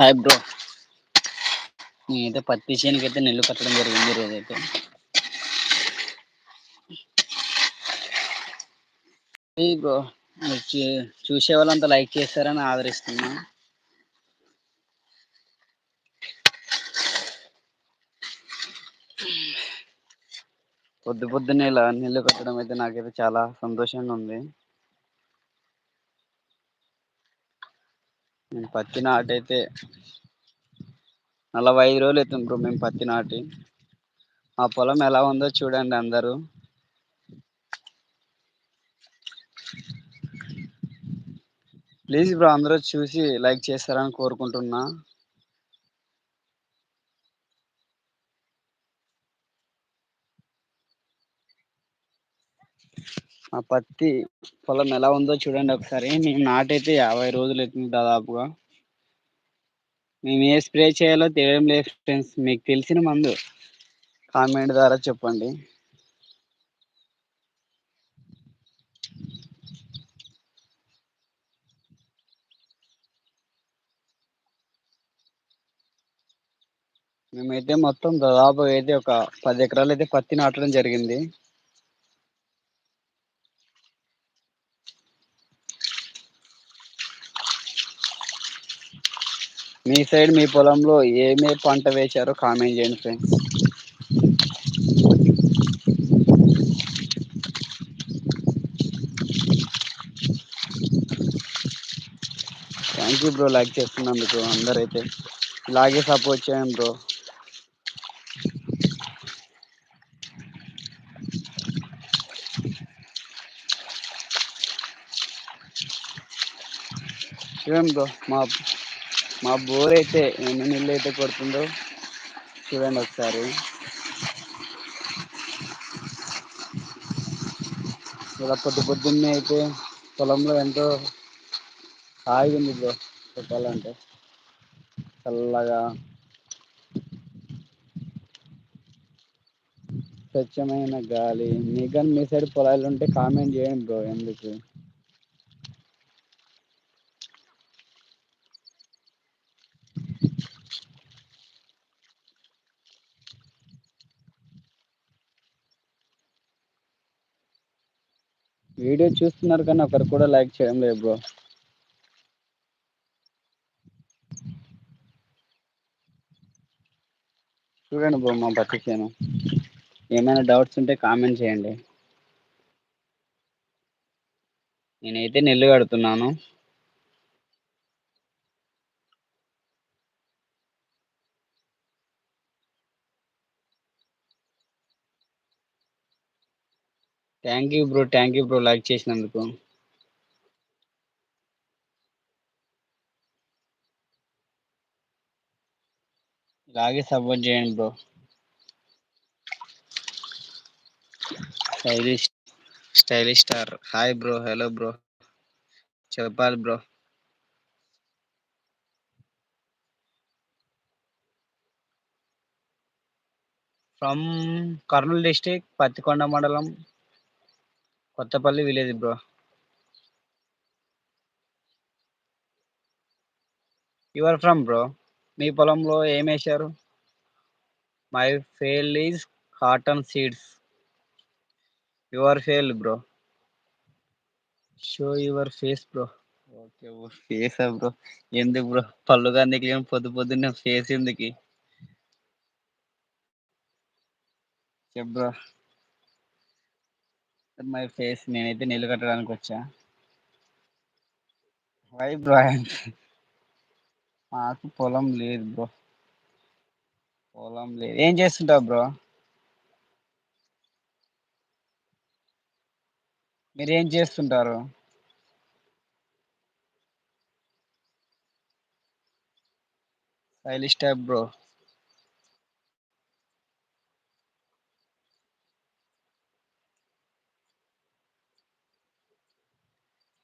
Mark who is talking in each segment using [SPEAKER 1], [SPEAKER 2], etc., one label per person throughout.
[SPEAKER 1] Hi bro. నేనైతే పత్తి చేనుకి అయితే నెల్లు కట్టడం జరిగింది ఈ రోజైతే. బ్రో మీరు చూ చూసే వాళ్ళంతా లైక్ చేస్తారని ఆదరిస్తున్నా. పొద్దు పొద్దున్నే ఇలా నీళ్ళు కట్టడం అయితే నాకైతే చాలా సంతోషంగా ఉంది. పత్తి నాటైతే నలభై ఐదు రోజులు అవుతుంది బ్రో మేము పత్తి నాటి. మా పొలం ఎలా ఉందో చూడండి అందరూ. ప్లీజ్ బ్రో అందరూ చూసి లైక్ చేస్తారని కోరుకుంటున్నా. మా పత్తి పొలం ఎలా ఉందో చూడండి ఒకసారి. మేము నాటైతే యాభై రోజులు అవుతుంది దాదాపుగా. మేము ఏ స్ప్రే చేయాలో తెలియడం లేదు ఫ్రెండ్స్. మీకు తెలిసిన మందు కామెంట్ ద్వారా చెప్పండి. మేమైతే మొత్తం దాదాపు అయితే ఒక పది ఎకరాలు అయితే పత్తి నాటడం జరిగింది. మీ సైడ్ మీ పొలంలో ఏమే పంట వేశారో కామెంట్ చేయండి friends. Thank you bro like చేస్తున్నందుకు అందరైతే. ఇలాగే సపోర్ట్ చేయండి బ్రో. ఏం బ్రో మా మా బోర్ అయితే ఎన్ని నీళ్ళు అయితే కొడుతుందో చూడండి ఒకసారి. ఇలా పొద్దు పొద్దున్నే అయితే పొలంలో ఎంతో హాయిగా ఉంది బ్రో చెప్పాలంటే. చల్లగా స్వచ్ఛమైన గాలి మీకు కానీ మీ సైడ్ పొలాలు ఉంటే కామెంట్ చేయండి బ్రో ఎందుకు? వీడియో చూస్తున్నారు కానీ ఒకరు కూడా లైక్ చేయడం లేదు బ్రో. చూడండి బ్రో మా పత్తి ఏమైనా డౌట్స్ ఉంటే కామెంట్ చేయండి. నేనైతే నెల్లు కడుతున్నాను. Thank you bro thank you bro like చేసినందుకు. ఇలాగే సపోర్ట్ చేయండి bro stylish stylish star hi bro hello bro చెప్పాలి bro from Kurnool district Pattikonda మండలం Kothapalli village bro. Your from bro మీ పొలంలో ఏం వేశారు? My field is cotton seeds your field bro show your face bro okay bro face bro ఎందుకు bro పళ్ళు కానీ పొద్దు పొద్దున్న ఫేస్ ఎందుకు? చెప్ బ్రో మై ఫేస్ నేనైతే నీళ్ళు కట్టడానికి వచ్చా. వై బ్రో మాకు పొలం లేదు బ్రో పొలం లేదు. ఏం చేస్తుంటావు బ్రో మీరు ఏం చేస్తుంటారు? Stylish type bro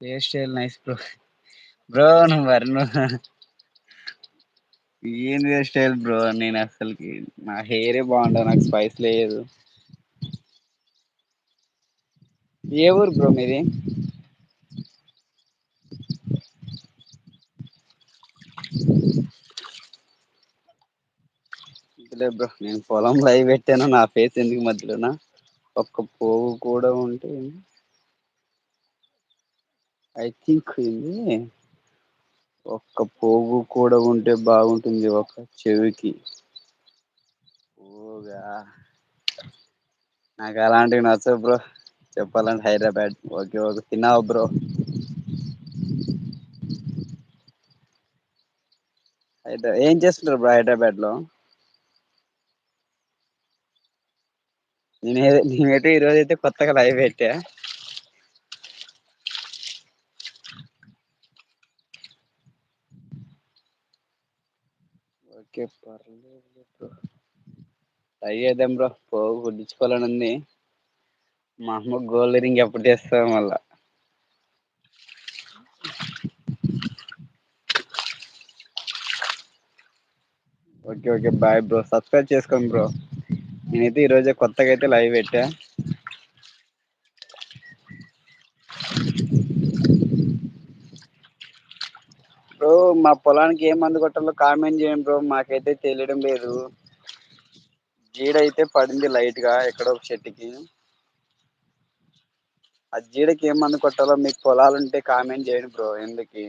[SPEAKER 1] hair style nice bro. Bro నువ్వు ఏం హెయిర్ స్టైల్ బ్రో? నేను అసలుకి నా హెయిరే బాగుండదు నాకు స్పైస్ లేదు. ఏ ఊరు బ్రో మీది? బ్రో నేను పొలం లైవ్ పెట్టాను నా ఫేస్ ఎందుకు మధ్యలోన? ఒక్క పోగు కూడా ఉంటే ఐ థింక్ ఇది ఒక్క పోగు కూడా ఉంటే బాగుంటుంది ఒక చెవికి. ఓగా నాకు అలాంటివి నచ్చవు బ్రో. చెప్పాలంటే హైదరాబాద్. Okay okay. తిన్నావు బ్రో? అయితే ఏం చేస్తుంటారు బ్రో హైదరాబాద్లో నేను నేనైతే ఈ రోజైతే కొత్తగా లైవ్ పెట్టా. ఓకే పర్లేదు బ్రో. ట్రై చేద్దాం బ్రో. పోగు కుట్టించుకోవాలని ఉంది మా అమ్మ గోల్డ్ రింగ్ ఎప్పుడు చేస్తాం మళ్ళా. Okay okay. Bye bro. Subscribe చేసుకోండి బ్రో. నేనైతే ఈ రోజే కొత్తగా అయితే లైవ్ పెట్టా బ్రో మా పొలానికి ఏ మందు కొట్టాలో కామెంట్ చేయండి బ్రో. మాకైతే తెలియడం లేదు. జీడ అయితే పడింది లైట్గా ఎక్కడో ఒక చెట్టుకి. ఆ జీడకి ఏం మందు కొట్టాలో మీకు పొలాలుంటే కామెంట్ చేయండి బ్రో ఎందుకు.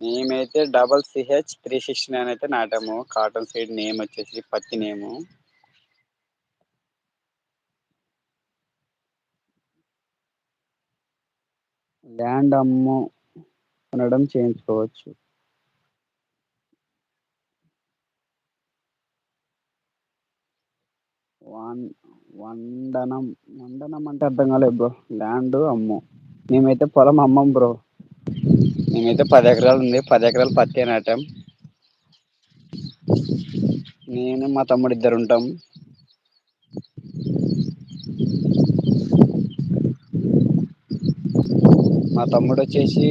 [SPEAKER 1] మేమైతే double CH three sixty nine అయితే నాటాము. కాటన్ సైడ్ నేమ్ వచ్చేసి పత్తి నేము. ల్యాండ్ అమ్ము కొనడం చేయించుకోవచ్చు. వన్ వండనం వండనం అంటే అర్థం కాలేదు బ్రో. ల్యాండ్ అమ్ము. మేమైతే పొలం అమ్మం బ్రో. మేమైతే పది ఎకరాలు ఉంది. పది ఎకరాలు పత్తి నాటాం నేను మా తమ్ముడు ఇద్దరు ఉంటాం. మా తమ్ముడు వచ్చేసి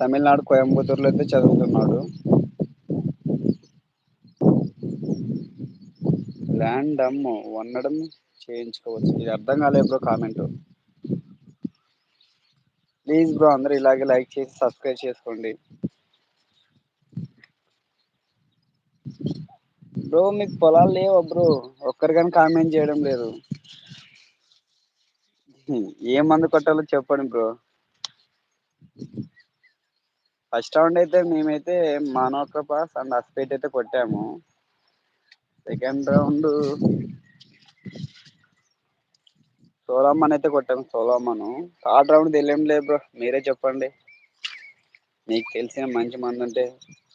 [SPEAKER 1] తమిళనాడు కోయంబత్తూర్లో అయితే చదువుతున్నాడు. ల్యాండ్ అమ్ము వండడం చేయించుకోవచ్చు. ఇది అర్థం కాలేదు బ్రో కామెంట్. ప్లీజ్ బ్రో అందరూ ఇలాగే లైక్ చేసి సబ్స్క్రైబ్ చేసుకోండి. బ్రో మీకు పొలాలు లేవా బ్రో? ఒక్కరు కానీ కామెంట్ చేయడం లేదు. ఏ మందు కొట్టాలో చెప్పండి బ్రో. ఫస్ట్ రౌండ్ అయితే మేమైతే మానోక్రోపాస్ అండ్ అస్పేట్ అయితే కొట్టాము. సెకండ్ రౌండ్ సోలోమన్ అయితే కొట్టాము సోలోమన్. థర్డ్ రౌండ్ తెలియం లేదు బ్రో మీరే చెప్పండి. మీకు తెలిసిన మంచి మందు ఉంటే.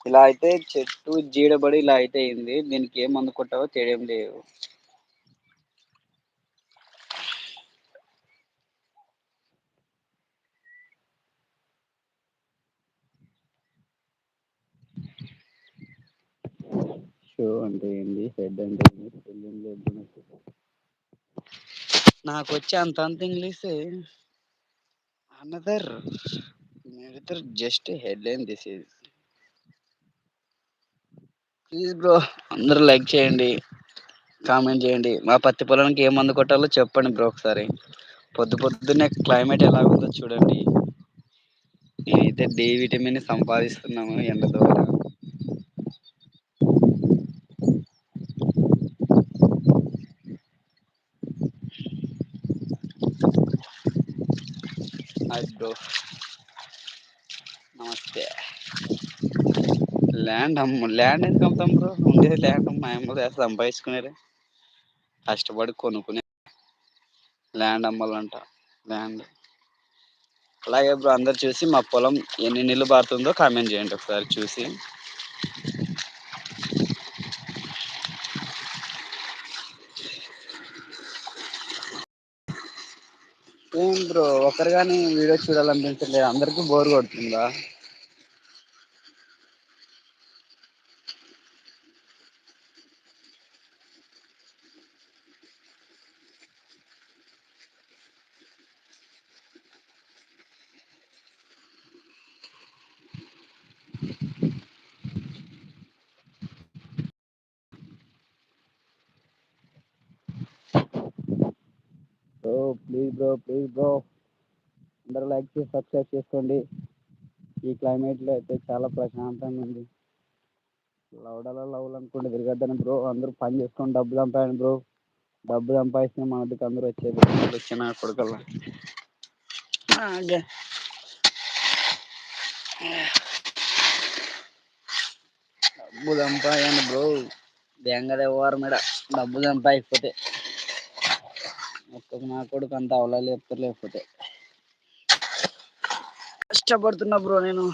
[SPEAKER 1] ఇలా అయితే చెట్టు జీడబడి ఇలా అయితే అయింది. దీనికి ఏ మందు కొట్టాలో తెలియం లేదు. షో అంటే ఏంది? హెడ్ అంటే ఏంది? నాకు నాకు వచ్చే అంత అంత English another. Another just head line this is please bro అందరూ లైక్ చేయండి కామెంట్ చేయండి. మా పత్తి పొలానికి ఏ మందు కొట్టాలో చెప్పండి బ్రో ఒకసారి. పొద్దు పొద్దున్నే క్లైమేట్ ఎలా ఉందో చూడండి. నేనైతే డి విటమిన్ సంపాదిస్తున్నాము ఎండ ద్వారా హాయ్ బ్రో నమస్తే. ల్యాండ్ అమ్ము ల్యాండ్ ఎందుకు అమ్ముతాం బ్రో? ఉండేది ల్యాండ్ మా అమ్మ సంపాదించుకునేదే. కష్టపడి కొనుక్కునే ల్యాండ్ అమ్మాలంట ల్యాండ్. అలాగే బ్రో అందరు చూసి మా పొలం ఎన్ని నీళ్ళు పారుతుందో కామెంట్ చేయండి ఒకసారి చూసి ఏం బ్రో ఒక్కరు కానీ వీడియో చూడాలనిపించట్లేదు. అందరికి బోర్ కొడుతుందా? ప్లీజ్ బ్రో ప్లీజ్ బ్రో అందరూ లైక్ చేసి సబ్స్క్రైబ్ చేసుకోండి. ఈ క్లైమేట్లో అయితే చాలా ప్రశాంతంగా ఉంది. లవడలో లవ్వులు అనుకుంటే తిరగద్దని బ్రో అందరూ పని చేసుకొని డబ్బు సంపాదించండి బ్రో డబ్బు సంపాదిస్తే మనకి అందరు వచ్చేది. నా కొడుకల్లా డబ్బు సంపాదించండి బ్రో దెంగది ఎవ్వరు మెడ డబ్బు సంపాదించకపోతే నా కొడుకు అంత అవలా లేపుతారు లేకపోతే. కష్టపడుతున్నా బ్రో నేను.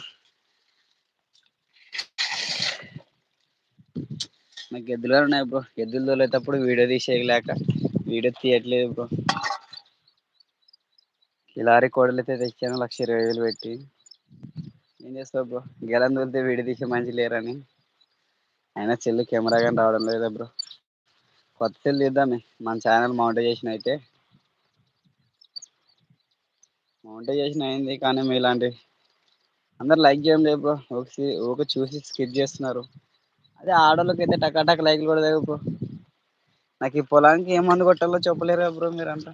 [SPEAKER 1] నాకు ఎద్దులు ఉన్నాయి బ్రో. ఎద్దులు తోలేటప్పుడు వీడియో తీసేయలేక వీడియో తీయట్లేదు బ్రో. కిలారి కోడలు అయితే తెచ్చాను లక్ష ఇరవై వేలు పెట్టి. ఏం చేస్తావు బ్రో? గెలని తోలితే వీడియో తీసే మనిషి లేరని. అయినా సెల్ కెమెరా గాని రావడం లేదు బ్రో? కొత్త సెల్ తీద్దామే మన ఛానల్ మౌంటైజేషన్ అయితే మౌంటైజేషన్ అయింది కానీ మీలాంటి అందరు లైక్ చేయం లేదు బ్రో. ఒక ఒక చూసి స్కిప్ చేస్తున్నారు. అదే ఆడవాళ్ళకి అయితే టకాటక్ లైక్లు కూడా కొడతారు బ్రో. నాకు ఈ పొలానికి ఏ మందు కొట్టాలో చెప్పలేరు బ్రో మీరంతా.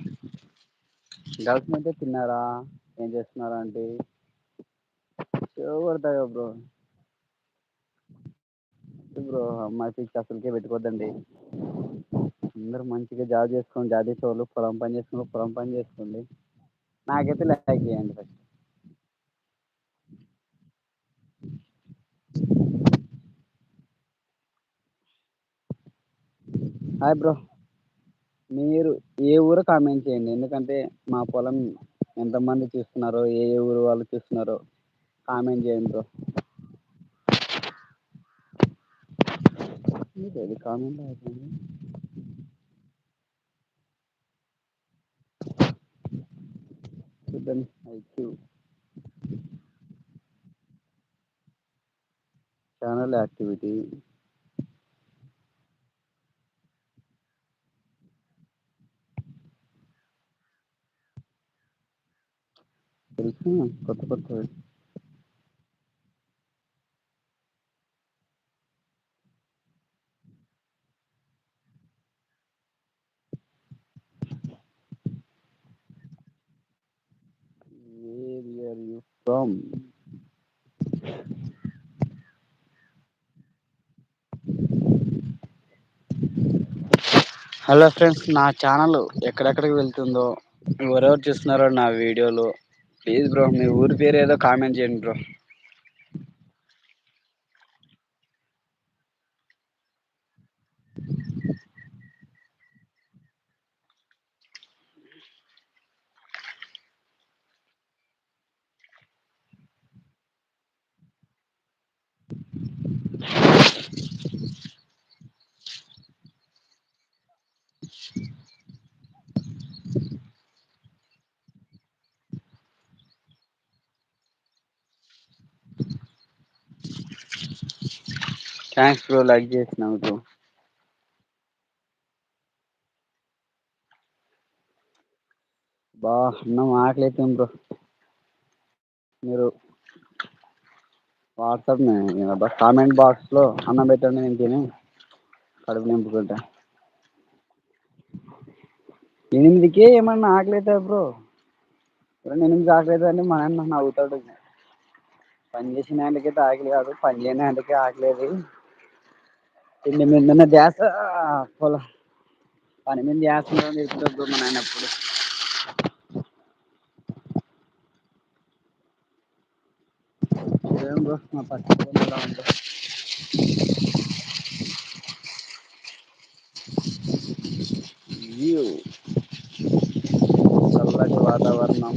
[SPEAKER 1] గర్ల్స్ అయితే తిన్నారా? ఏం చేస్తున్నారా అంటే చెవి కొడతాయి బ్రో. బ్రో అమ్మాయి ఫిక్స్ అసలుకే పెట్టుకోద్దండి. అందరూ మంచిగా జాబ్ చేసుకోండి జాబ్ చేసే వాళ్ళు పొలం పని చేసుకుని పొలం పని చేసుకోండి. నాకైతే లైక్ చేయండి ఫస్ట్ హాయ్ బ్రో. మీరు ఏ ఊరు కామెంట్ చేయండి. ఎందుకంటే మా పొలం ఎంతమంది చూస్తున్నారో ఏ ఏ ఊరు వాళ్ళు చూస్తున్నారో కామెంట్ చేయండి బ్రో. కామెంట్ రావట్లేదు చూద్దాం ఐక్యూ ఛానల్ యాక్టివిటీ తెలుసు కొత్త కొత్తవి from హలో ఫ్రెండ్స్ నా ఛానల్ ఎక్కడెక్కడికి వెళ్తుందో ఎవరెవరు చూస్తున్నారో నా వీడియోలు ప్లీజ్ బ్రో మీ ఊరి పేరు ఏదో కామెంట్ చేయండి బ్రో థ్యాంక్స్ బ్రో లైక్ చేసినందుకు బా అన్నం ఆకలైతుంది బ్రో మీరు వాట్సాప్ కామెంట్ బాక్స్లో అన్నం పెట్టండి నేను తిని కడుపు నింపుకుంటా. ఎనిమిదికే ఏమన్నా ఆకలితే బ్రో ఎనిమిది ఎనిమిదికి ఆకలైతుందంటే మా ఆయన నవ్వుతాడు. పని చేసిన వాడికైతే ఆకలి కాదు పని చేయని వాడికే ఆకలేదు తిండి మీద ధ్యాస పొలం. పని మీద ధ్యాస ఏం బ్రో మా పక్కింటి వాళ్ళు ఎలా ఉందో? వ్యూ చల్లటి వాతావరణం.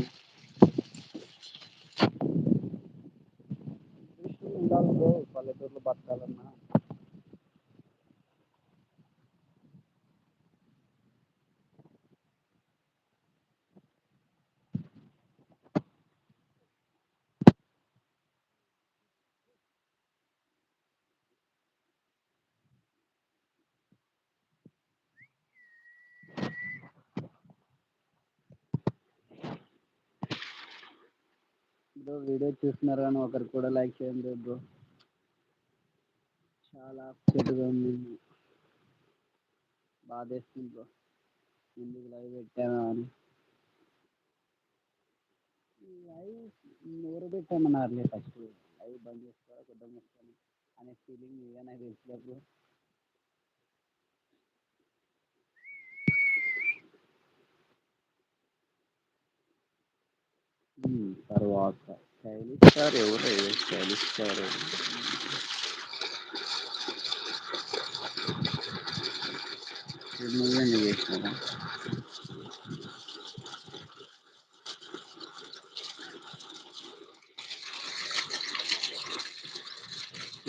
[SPEAKER 1] ఉండాలి పల్లెటూరులో బతకాలన్నా. బ్రో వీడియో చూస్తున్నారు కానీ ఒకరు కూడా లైక్ చేయండి బ్రో. చాలా అప్సెట్గా ఉంది. బాధేస్తుంది బ్రో. ఎందుకు లైవ్ పెట్టానా అని. లైవ్ ఎవరు పెట్టామన్నారులే ఫస్ట్ లైవ్ బంద్ చేసుకోవాలి కొద్దాం అనే ఫీలింగ్ మీద నాకు తెలిసినప్పుడు Hmm, తర్వాత స్టైలిష్ స్టార్ ఎవరు? స్టైలిష్ స్టార్ నువ్వే ఎందుకు చేసినావు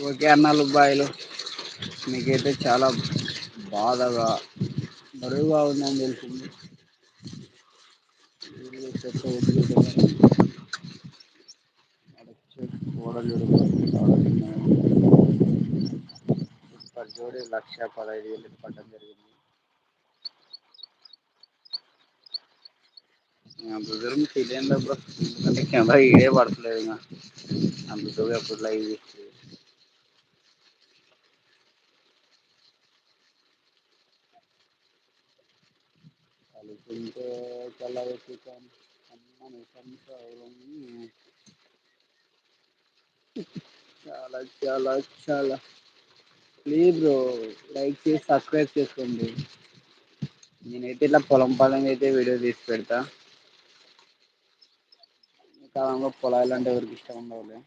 [SPEAKER 1] ఓకే అన్నాలు బాయ్లు మీకైతే చాలా బాధగా బరువుగా ఉందని తెలిసింది. జోడి లక్ష పదహైదు వేలు పడ్డం జరిగింది అంత దూరం తీయలేనులే బ్రో ఎందుకంటే కెమెరా వీడియో పడతలేదు ఇంగ అంత దూరం ఎప్పుడు లైవ్ తీస్తుంది అనుకుంటే చాలా చాలా చాలా. ప్లీజ్ బ్రో లైక్ చేసి సబ్స్క్రైబ్ చేసుకోండి. నేనైతే ఇట్లా పొలం పొలం అయితే వీడియో తీసి పెడతా. కాలంలో పొలాలు అంటే ఎవరికి ఇష్టం ఉండవులే.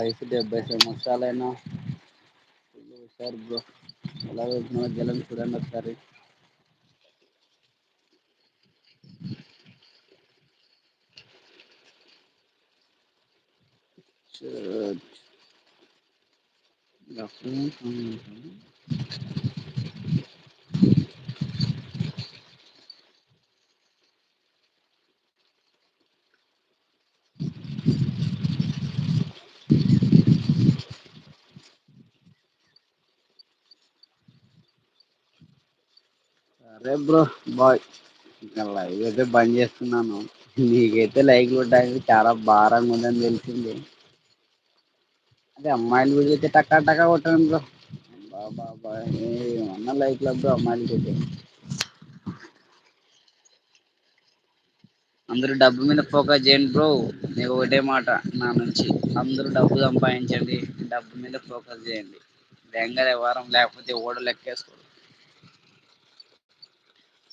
[SPEAKER 1] వయసు డెబ్బై సంవత్సరాలైనా సూపర్ బ్రో ఎలా వెళ్తున్నావో జలం చూడండి ఒకసారి సరే బ్రో బాయ్. లైవ్ అయితే బంద్ చేస్తున్నాను. నీకైతే లైక్ కొట్టడానికి చాలా భారంగా ఉందని తెలిసింది. అదే అమ్మాయిల వీడియో అయితే టకా టకా కొట్టాను బ్రో. బాబా బాయ్ ఏమన్నా లైక్లు బ్రో అమ్మాయిలకైతే అందరూ డబ్బు మీద ఫోకస్ చేయండి బ్రో. నీకు ఒకటే మాట నా నుంచి. అందరూ డబ్బు సంపాదించండి. డబ్బు మీద ఫోకస్ చేయండి. బెంగళ వ్యవహారం లేకపోతే ఓడ లెక్కేసుకోడు